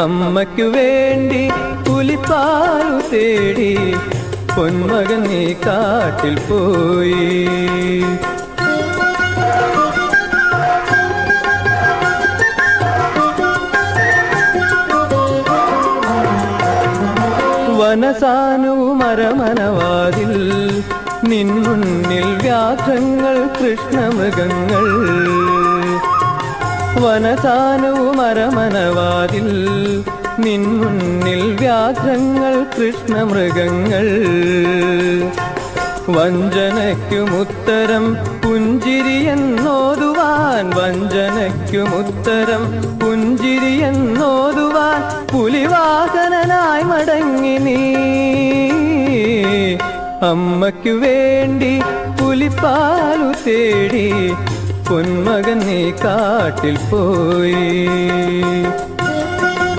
അമ്മയ്ക്കു വേണ്ടി പുലിപ്പാലു തേടി പൊന്മകൻ നീ കാട്ടിൽ പോയി. വനസാനു മരമനവാതിൽ മുന്നിൽ വ്യാഘ്രങ്ങൾ കൃഷ്ണമൃഗങ്ങൾ. വനസാനു നിൻ മുന്നിൽ വ്യാഘ്രങ്ങൾ കൃഷ്ണമൃഗങ്ങൾ. വഞ്ചനയ്ക്കുമുത്തരം പുഞ്ചിരിയെന്നോതുവാൻ വഞ്ചനയ്ക്കുമുത്തരം പുഞ്ചിരിയെന്നോതുവാൻ പുലിവാഹനനായി മടങ്ങി നീ. അമ്മയ്ക്കു വേണ്ടി പുലിപ്പാലു തേടി പൊന്മകൻ നീ കാട്ടിൽ പോയി.